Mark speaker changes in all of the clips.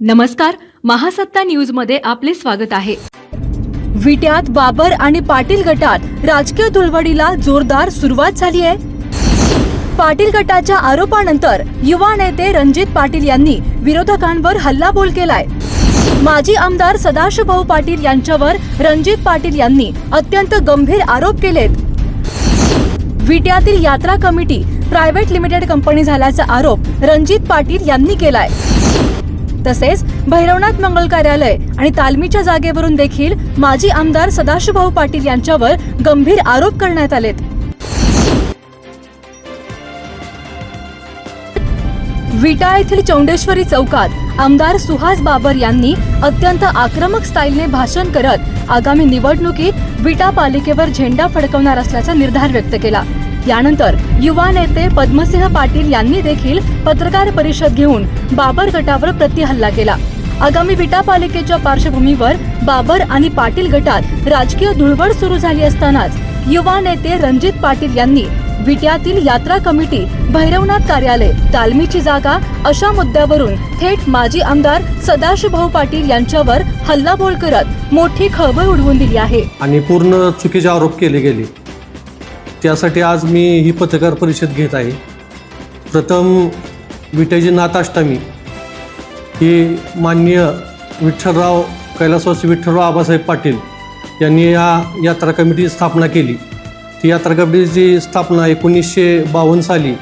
Speaker 1: नमस्कार महासत्ता न्यूजमध्ये आपले स्वागत आहे.
Speaker 2: विट्यात बाबर आणि पाटील गटात राजकीय धुळवडीला जोरदार सुरुवात झाली आहे. पाटील गटाच्या आरोपानंतर युवा नेते रणजित पाटील यांनी विरोधकांवर हल्लाबोल केलाय. माजी आमदार सदाशिवभाऊ पाटील यांच्यावर रणजित पाटील यांनी अत्यंत गंभीर आरोप केलेत. विट्यातील यात्रा कमिटी प्रायव्हेट लिमिटेड कंपनी झाल्याचा आरोप रणजित पाटील यांनी केलाय. तसेच भैरवनाथ मंगल कार्यालय आणि तालमीच्या जागेवरून देखील माजी आमदार सदाशिवभाऊ पाटील यांच्यावर गंभीर आरोप करण्यात आलेत. विटा येथील चौंडेश्वरी चौकात आमदार सुहास बाबर यांनी अत्यंत आक्रमक स्टाईलने भाषण करत आगामी निवडणुकीत विटा पालिकेवर झेंडा फडकवणार असल्याचा निर्धार व्यक्त केला. यानंतर युवा नेते पद्मसिंह पाटील यांनी देखील पत्रकार परिषद घेऊन बाबर गटावर प्रतिहल्ला केला. आगामी विटा पालिकेच्या पार्श्वभूमीवर बाबर आणि पाटील गटात राजकीय धुळवड सुरू झाली असतानाच युवा नेते रणजित पाटील यांनी विट्यातील यात्रा कमिटी भैरवनाथ कार्यालय तालमीची जागा अशा मुद्द्यावरून थेट माजी आमदार सदाशिवभाऊ पाटील यांच्यावर हल्लाबोल करत मोठी खळबळ उडवून दिली आहे.
Speaker 3: आणि पूर्ण चुकीचे आरोप केले गेले. त्यासाठी आज मी ही पत्रकार परिषद घेत आहे. प्रथम विटाची नाथाष्टमी ही माननीय विठ्ठलराव कैलासवासी विठ्ठलराव आबासाहेब पाटील यांनी या यात्रा कमिटीची स्थापना केली. ती यात्रा कमिटीची स्थापना एकोणीसशे बावन्न साली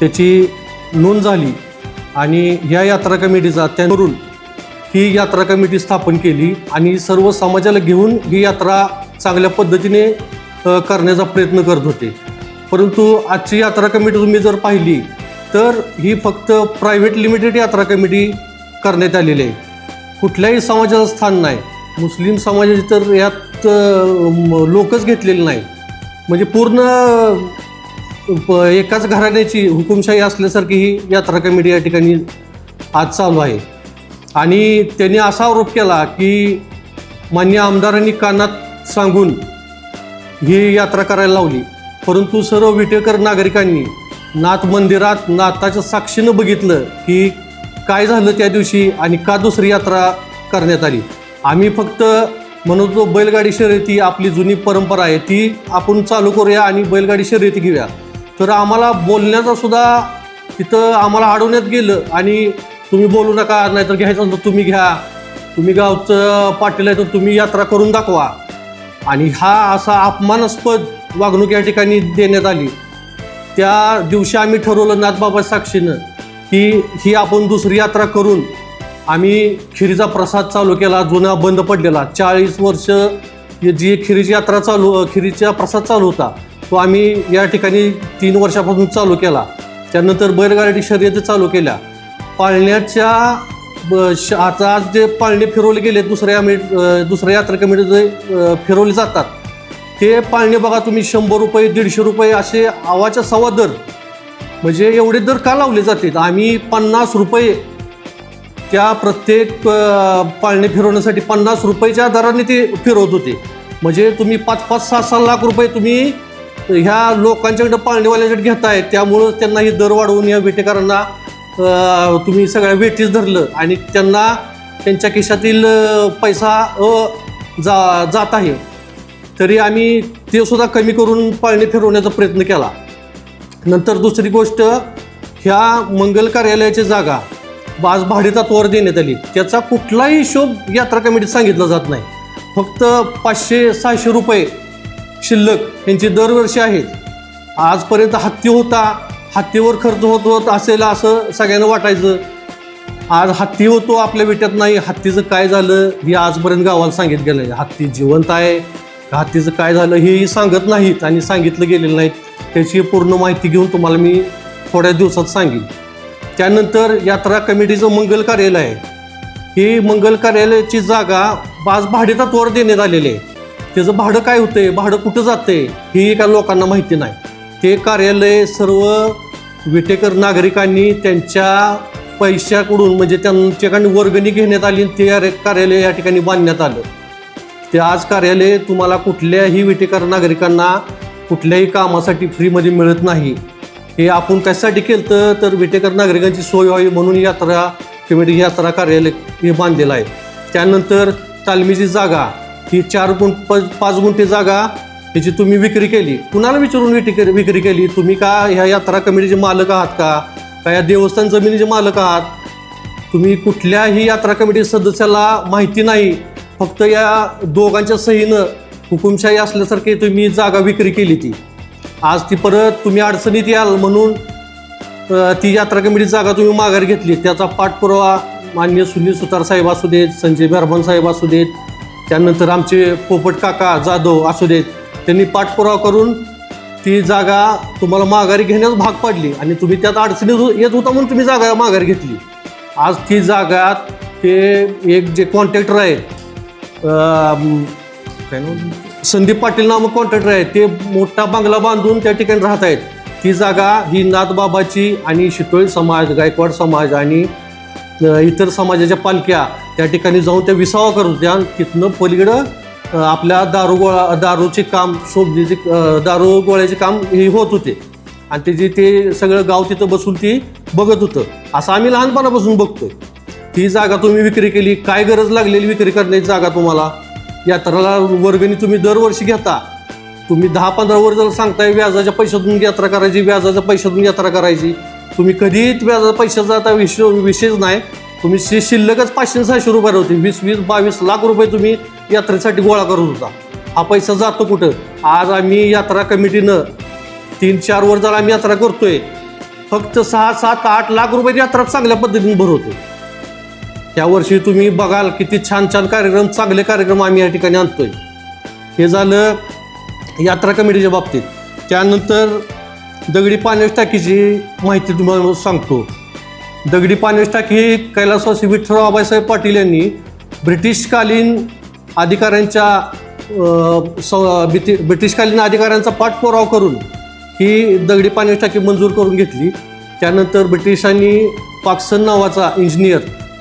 Speaker 3: त्याची नोंद झाली आणि या यात्रा कमिटीचा त्यावरून ही यात्रा कमिटी स्थापन केली आणि सर्व समाजाला घेऊन ही यात्रा चांगल्या पद्धतीने करण्याचा प्रयत्न करत होते. परंतु आजची यात्रा कमिटी तुम्ही जर पाहिली तर ही फक्त प्रायव्हेट लिमिटेड यात्रा कमिटी करण्यात आलेली आहे. कुठल्याही समाजाचं स्थान नाही. मुस्लिम समाजाचे तर यात लोकच घेतलेले नाही. म्हणजे पूर्ण प- एकाच घराण्याची हुकुमशाही असल्यासारखी ही यात्रा कमिटी या ठिकाणी आज चालू आहे. आणि त्यांनी असा आरोप केला की मान्य आमदारांनी कानात सांगून ही यात्रा करायला लावली. परंतु सर्व विटेकर नागरिकांनी नाथ मंदिरात नाथाच्या साक्षीनं बघितलं की काय झालं त्या दिवशी आणि का दुसरी यात्रा करण्यात आली. आम्ही फक्त म्हणत होतो बैलगाडी शर्यती आपली जुनी परंपरा आहे ती आपण चालू करूया आणि बैलगाडी शर्यती घेऊया. तर आम्हाला बोलण्याचा सुद्धा तिथं आम्हाला अडवण्यात गेलं आणि तुम्ही बोलू नका नाहीतर घ्यायचं तर तुम्ही घ्या. तुम्ही गावचं पाटील आहे तर तुम्ही यात्रा करून दाखवा. आणि हा असा अपमानास्पद वागणूक या ठिकाणी देण्यात आली. त्या दिवशी आम्ही ठरवलं नाथबाबा साक्षीनं की ही आपण दुसरी यात्रा करून आम्ही खिरीचा प्रसाद चालू केला जुना बंद पडलेला. चाळीस वर्ष जी खिरीची यात्रा चालू खिरीचा प्रसाद चालू होता तो आम्ही या ठिकाणी तीन वर्षापासून चालू केला. त्यानंतर बैलगाडी शर्यती चालू केल्या. पाळण्याच्या ब- श- आता आज जे पाळणे फिरवले गेले दुसऱ्या मी दुसऱ्या यात्रा कमिटी जे अ, फिरवले जातात. ते पाळणे बघा तुम्ही शंभर रुपये दीडशे रुपये असे आवाच्या सव्वा दर. म्हणजे एवढे दर का लावले जातील आम्ही पन्नास रुपये त्या प्रत्येक अ, पाळणे फिरवण्यासाठी पन्नास रुपयेच्या दराने ते फिरवत होते. म्हणजे तुम्ही पाच पाच सहा सहा लाख रुपये तुम्ही ह्या लोकांच्याकडे पाळणेवाल्याकडे घेताय त्यामुळं त्यांना हे दर वाढवून या वेटेकरांना तुम्ही सगळ्या वेटीस धरलं आणि त्यांना त्यांच्या खिशातील पैसा अ, जा जात आहे. तरी आम्ही ते सुद्धा कमी करून पाळणे फिरवण्याचा प्रयत्न केला. नंतर दुसरी गोष्ट ह्या मंगल कार्यालयाची जागा आज भाडेतत्वावर देण्यात आली. त्याचा कुठलाही हिशोब यात्रा कमिटीत सांगितला जात नाही. फक्त पाचशे सहाशे रुपये शिल्लक यांची दरवर्षी आहेत आजपर्यंत हत्ती होता हत्तीवर खर्च होत होत असेल असं सगळ्यांना वाटायचं. आज हत्ती होतो आपल्या विट्यात नाही हत्तीचं काय झालं हे आजपर्यंत गावाला सांगितलं गेलं नाही. हत्ती जिवंत आहे का हत्तीचं काय झालं हेही सांगत नाहीत आणि सांगितलं गेलेलं नाहीत त्याची पूर्ण माहिती घेऊन तुम्हाला मी थोड्या दिवसात सांगेन. त्यानंतर यात्रा कमिटीचं मंगल कार्यालय आहे. ही मंगल कार्यालयाची जागा आज भाडेतत्वावर देण्यात आलेली आहे. त्याचं भाडं काय होतंय? भाडं कुठं जातंय? ही एका लोकांना माहिती नाही. ते कार्यालय सर्व विटेकर नागरिकांनी त्यांच्या पैशाकडून म्हणजे त्यांच्याकडून वर्गणी घेण्यात आली आणि ते कार्यालय या ठिकाणी बांधण्यात आलं. ते आज कार्यालय तुम्हाला कुठल्याही विटेकर नागरिकांना कुठल्याही कामासाठी फ्रीमध्ये मिळत नाही. हे आपण कशासाठी केलं तर विटेकर नागरिकांची सोय व्हावी म्हणून यात्रा कमिटी यात्रा कार्यालय हे बांधलेलं आहे. त्यानंतर तालमीची जागा ही चार गुंठ प- पाच गुंठे जागा ह्याची तुम्ही विक्री केली. कुणाला विचारून विक्री विक्री केली? तुम्ही का ह्या यात्रा कमिटीचे मालक आहात का? का या देवस्थान जमिनीचे मालक आहात? तुम्ही कुठल्याही यात्रा कमिटी सदस्याला माहिती नाही. फक्त या दोघांच्या सहीनं हुकुमशाही असल्यासारखे तुम्ही जागा विक्री केली ती. आज ती परत तुम्ही अडचणीत याल म्हणून ती यात्रा कमिटी जागा तुम्ही माघारी घेतली. त्याचा पाठपुरावा मान्य सुनील सुतार साहेब असू देत संजय बर्मन साहेब असू देत त्यानंतर आमचे पोपट काका जाधव असू देत त्यांनी पाठपुरावा करून ती जागा तुम्हाला माघारी घेण्यास भाग पाडली आणि तुम्ही त्यात अडचणीत येत होता म्हणून तुम्ही जागा माघारी घेतली. आज ती जागा ते एक जे कॉन्ट्रॅक्टर आहेत काय संदीप पाटील नामक कॉन्ट्रॅक्टर आहे ते मोठा बंगला बांधून त्या ठिकाणी राहत आहेत. ती जागा ही नाथबाबाची आणि शितोळी समाज गायकवाड समाज आणि इतर समाजाच्या पालख्या त्या ठिकाणी जाऊन त्या विसावा करून त्या तिथनं पलीकडं आपल्या दारू गोळा दारूचे काम शोभनीचे दारू गोळ्याचे काम हे होत होते. आणि त्याची ते सगळं गाव तिथं बसून ती बघत होतं. असं आम्ही लहानपणापासून बघतोय. ती जागा तुम्ही विक्री केली काय गरज लागलेली विक्री करण्याची जागा तुम्हाला? यात्राला वर्गणी तुम्ही दरवर्षी घेता. तुम्ही दहा पंधरा वर्ष सांगताय व्याजाच्या पैशातून यात्रा करायची व्याजाच्या पैशातून यात्रा करायची. तुम्ही कधीच व्याजाच्या पैशाचा आता विषय विशेष नाही. तुम्ही शि शिल्लकच पाचशे सहाशे रुपये होती वीस वीस बावीस लाख रुपये तुम्ही यात्रेसाठी गोळा करत होता हा पैसा जातो कुठं? आज आम्ही यात्रा कमिटीनं तीन चार वर्ष झालं आम्ही यात्रा करतोय फक्त सहा सात आठ लाख रुपये यात्रा चांगल्या पद्धतीने भरवतो त्या वर्षी तुम्ही बघाल किती छान छान कार्यक्रम चांगले कार्यक्रम आम्ही या ठिकाणी आणतोय. हे झालं यात्रा कमिटीच्या बाबतीत. त्यानंतर दगडी पाण्याच्या टाकीची माहिती तुम्हाला सांगतो. दगडी पाणी टाकी ही कैलासवासी विठ्ठलराव आबासाहेब पाटील यांनी ब्रिटिशकालीन अधिकाऱ्यांच्या स- ब्रिटि- ब्रिटिशकालीन अधिकाऱ्यांचा पाठपुरावा करून ही दगडी पाण्याची टाकी मंजूर करून घेतली. त्यानंतर ब्रिटिशांनी पाक्सन नावाचा इंजिनियर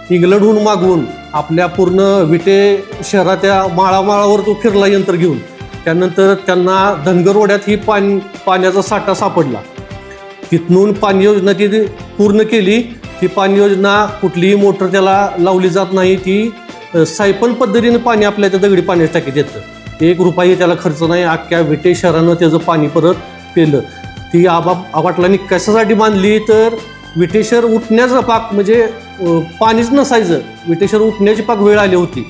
Speaker 3: इंग्लंडहून मागवून आपल्या पूर्ण विटे शहराच्या माळामाळावर तो फिरला यंत्र घेऊन. त्यानंतर त्यांना धनगरवाड्यात ही पाणी पाण्याचा साठा सापडला. तिथून पाणी योजना ती पूर्ण केली. ती पाणी योजना कुठलीही मोटर त्याला लावली जात नाही ती सायपल सायपन पद्धतीने पाणी आपल्या त्या दगडी पाण्याची टाकीत येतं. एक रुपयाही त्याला खर्च नाही अख्ख्या विटे शहरानं त्याचं पाणी परत पेलं. ती आबा आबाटलांनी कशासाठी बांधली? तर विटेशर उठण्याचं पाक म्हणजे पाणीच नसायचं. विटेश्वर उठण्याची पाक वेळ आली होती.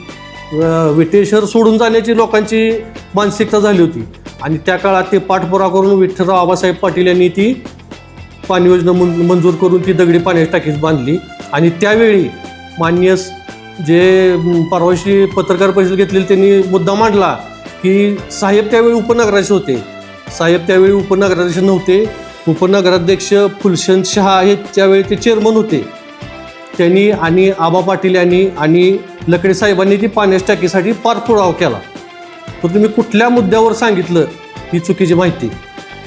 Speaker 3: विटेश्वर विटेशर सोडून जाण्याची लोकांची मानसिकता झाली होती. आणि त्या काळात ते पाठपुरा करून विठ्ठलराव आबासाहेब पाटील यांनी ती पाणी योजना मं मंजूर करून ती दगडी पाण्याची टाकीच बांधली. आणि त्यावेळी मान्य जे परवाशी पत्रकार परिषद घेतलेली त्यांनी मुद्दा मांडला की साहेब त्यावेळी उपनगराचे होते. साहेब त्यावेळी उपनगराध्यक्ष नव्हते. उपनगराध्यक्ष फुलशन शहा हे त्यावेळी ते चेअरमन होते. त्यांनी आणि आबा पाटील यांनी आणि लकडे साहेबांनी ती पाण्याच्या टाकीसाठी पाठपुरावा केला. तर तुम्ही कुठल्या मुद्द्यावर सांगितलं ही चुकीची माहिती?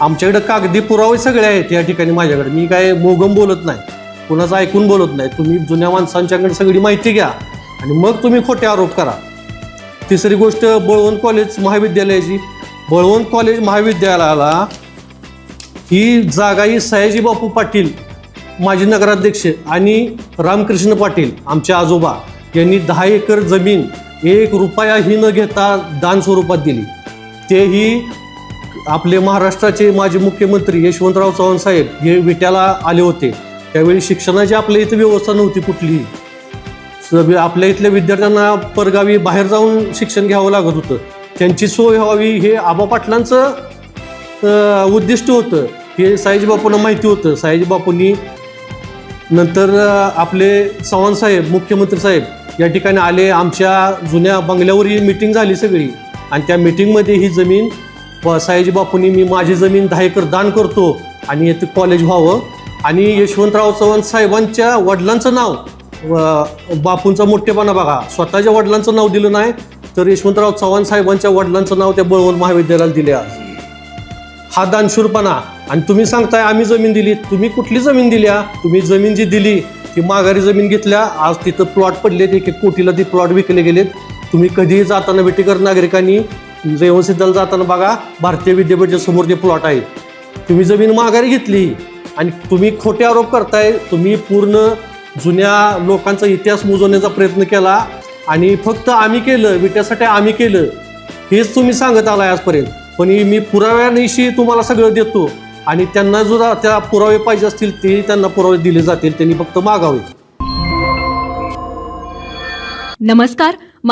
Speaker 3: आमच्याकडे कागदी पुरावे सगळे आहेत या ठिकाणी माझ्याकडे. मी काय मोगम बोलत नाही. कुणाचं ऐकून बोलत नाही. तुम्ही जुन्या माणसांच्याकडे सगळी माहिती घ्या आणि मग तुम्ही खोटे आरोप करा. तिसरी गोष्ट बळवंत कॉलेज महाविद्यालयाची. बळवंत कॉलेज महाविद्यालयाला ही जागा ही सयाजी बापू पाटील माजी नगराध्यक्ष आणि रामकृष्ण पाटील आमचे आजोबा यांनी दहा एकर जमीन एक रुपयाही न घेता दान स्वरूपात दिली. तेही आपले महाराष्ट्राचे माजी मुख्यमंत्री यशवंतराव चव्हाण साहेब हे विट्याला आले होते. त्यावेळी शिक्षणाची आपल्या इथं व्यवस्था नव्हती कुठलीही आपल्या इथल्या विद्यार्थ्यांना परगावी बाहेर जाऊन शिक्षण घ्यावं लागत होतं. त्यांची सोय व्हावी हे आबा पाटलांचं उद्दिष्ट होतं. हे साईजीबापूंना माहिती होतं. साईजीबापूंनी नंतर आपले चव्हाण साहेब मुख्यमंत्री साहेब या ठिकाणी आले. आमच्या जुन्या बंगल्यावर ही मिटिंग झाली सगळी. आणि त्या मिटिंगमध्ये ही जमीन सायाजी बापूंनी मी माझी जमीन दहा एकर दान करतो आणि येथे कॉलेज व्हावं. आणि यशवंतराव चव्हाण साहेबांच्या वडिलांचं नाव बापूंचा मोठेपणा बघा. स्वतःच्या वडिलांचं नाव दिलं नाही तर यशवंतराव चव्हाण साहेबांच्या वडिलांचं नाव त्या बळवंत महाविद्यालयाला दिले आज. हा दानशूरपणा. आणि तुम्ही सांगताय आम्ही जमीन दिली. तुम्ही कुठली जमीन दिल्या तुम्ही जमीन जी दिली ती माघारी जमीन घेतल्या. आज तिथं प्लॉट पडलेत एक एक कोटीला ती प्लॉट विकले गेलेत. तुम्ही कधीही जाताना बेटीकर नागरिकांनी रेवणसिद्धाला जाताना बघा भारतीय विद्यापीठाच्या समोर ते प्लॉट आहेत तुम्ही जमीन माघारी घेतली आणि तुम्ही खोटे आरोप करताय तुम्ही पूर्ण जुन्या लोकांचा इतिहास मोजवण्याचा प्रयत्न केला आणि फक्त आम्ही केलं विट्यासाठी आम्ही केलं हेच तुम्ही सांगत आलाय आजपर्यंत. पण मी पुराव्यानिशी तुम्हाला सगळं देतो आणि त्यांना जो त्या पुरावे पाहिजे असतील ते त्यांना पुरावे दिले जातील त्यांनी फक्त मागावे.
Speaker 1: नमस्कार